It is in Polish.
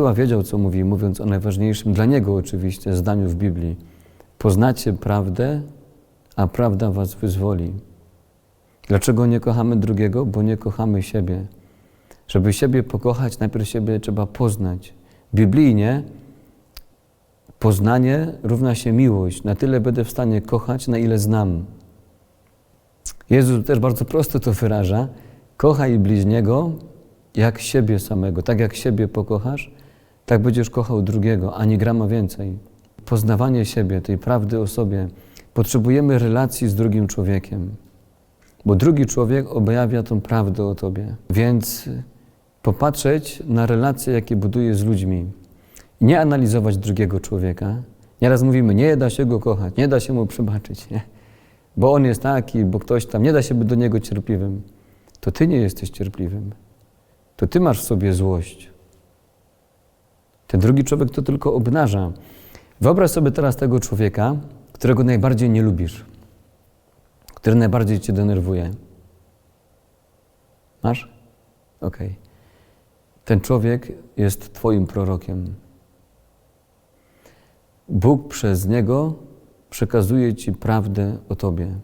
Chyba wiedział, co mówi, mówiąc o najważniejszym dla niego oczywiście zdaniu w Biblii. Poznacie prawdę, a prawda was wyzwoli. Dlaczego nie kochamy drugiego? Bo nie kochamy siebie. Żeby siebie pokochać, najpierw siebie trzeba poznać. Biblijnie poznanie równa się miłość. Na tyle będę w stanie kochać, na ile znam. Jezus też bardzo prosto to wyraża. Kochaj bliźniego jak siebie samego. Tak jak siebie pokochasz, tak będziesz kochał drugiego, ani grama więcej. Poznawanie siebie, tej prawdy o sobie. Potrzebujemy relacji z drugim człowiekiem, bo drugi człowiek objawia tą prawdę o tobie. Więc popatrzeć na relacje, jakie buduje z ludźmi. Nie analizować drugiego człowieka. Nieraz mówimy, nie da się go kochać, nie da się mu przebaczyć, nie? bo on jest taki, bo ktoś tam, nie da się być do niego cierpliwym. To ty nie jesteś cierpliwym. To ty masz w sobie złość. Drugi człowiek to tylko obnaża. Wyobraź sobie teraz tego człowieka, którego najbardziej nie lubisz, który najbardziej cię denerwuje. Masz? Okej. Ten człowiek jest Twoim prorokiem. Bóg przez niego przekazuje Ci prawdę o Tobie.